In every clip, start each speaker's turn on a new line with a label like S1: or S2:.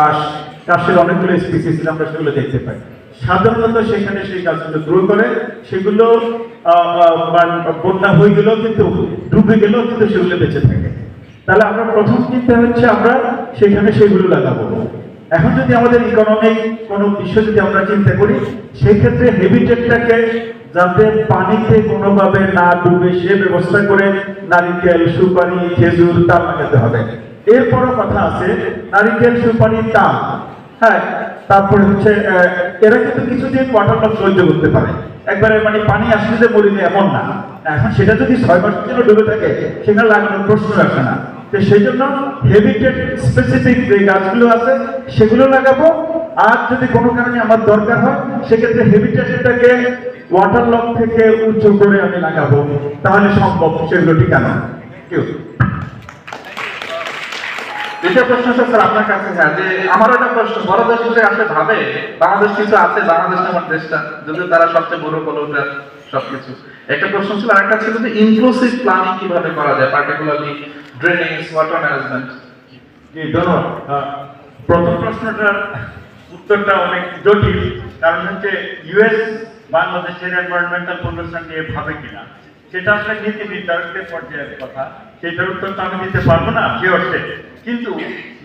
S1: কাশ কাশের অনেকগুলো স্পিসিস আমরা সেগুলো দেখতে পাই। সাধারণত সেখানে সেই গাছগুলো গ্রো করে, সেগুলো মানে বন্যা হয়ে গেলেও কিন্তু, ডুবে গেলেও কিন্তু সেগুলো বেঁচে থাকে। তাহলে আমরা প্রথম চিন্তা হচ্ছে আমরা সেখানে সেগুলো লাগাবো। এখন যদি আমাদের ইকোনমিক কোনো বিষয় যদি আমরা চিন্তা করি, সেক্ষেত্রে হেবিটেটটাকে যাতে পানিতে কোনোভাবে না ডুবে সে ব্যবস্থা করে নারিকেল, সুপারি, খেজুর তা লাগাতে হবে। এরপরও কথা আছে, নারিকেল সুপারি দাম। হ্যাঁ তারপরে হচ্ছে এরা কিন্তু কিছুদিন ওয়াটার লক সহ্য করতে পারে। একবারে মানে পানি আসলে যে মরিবে এমন না। এখন সেটা যদি ছয় মাসের জন্য ডুবে থাকে, সেখানে লাগানোর প্রশ্ন রাখে না। তো সেই জন্য হেবিটেট স্পেসিফিক যে গাছগুলো আছে, সেগুলো লাগাবো। আর যদি কোনো কারণে আমার দরকার হয়, সেক্ষেত্রে হেবিটেটটাকে ওয়াটার লক থেকে উঁচু করে আমি লাগাবো। তাহলে সম্ভব সেগুলো ঠিকানা। কেউ
S2: দ্বিতীয় প্রশ্ন স্যার, আপনার কাছে হ্যাঁ যে আমার একটা প্রশ্ন, বড় দেশগুলো আসলে ভাবে, বাংলাদেশ কিছু আছে, বাংলাদেশ আমার দেশটা, যদিও তারা সবচেয়ে বড় সবকিছু। একটা প্রশ্ন ছিল, আর একটা ছিল যে ইনক্লুসিভ প্ল্যানিং কীভাবে করা যায় পার্টিকুলারলি ড্রেনেজ ওয়াটার ম্যানেজমেন্ট
S1: জি, ধন্যবাদ। প্রথম প্রশ্নটার উত্তরটা অনেক জটিল, কারণ হচ্ছে ইউএস বাংলাদেশের এনভায়রনমেন্টাল পলিউশন নিয়ে ভাবে কিনা, সেটা আসলে নীতি পর্যায়ের কথা। সেটার উত্তর তো আমি দিতে পারব না সে অর্থে কিন্তু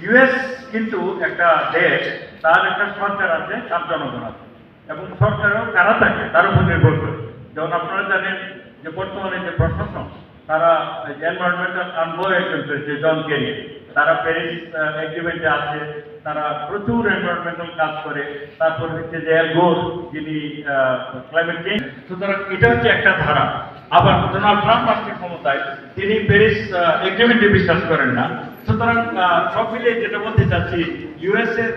S1: ইউএস কিন্তু একটা দেশ, তার একটা সরকার আছে, তার জনগণ আছে। এবং সরকারও কারা থাকে, তার উপর নির্ভর করে। যেমন আপনারা জানেন যে বর্তমানে যে প্রশাসন, তারা এনভায়রনমেন্টাল আনবয় একজন পেয়েছে জন কেরি তারা প্যারিস এগ্রিমেন্টে আছে, তারা প্রচুর এনভায়রনমেন্টাল কাজ করে। তারপর হচ্ছে যে গোর যিনি ক্লাইমেট চেঞ্জ সুতরাং এটা হচ্ছে একটা ধারা। আবার ডোনাল্ড ট্রাম্প ক্ষমতায় তিনি প্যারিস এগ্রিমেন্টে বিশ্বাস করেন না। সুতরাং সব মিলিয়ে যেটা বলতে চাচ্ছি ইউএস এর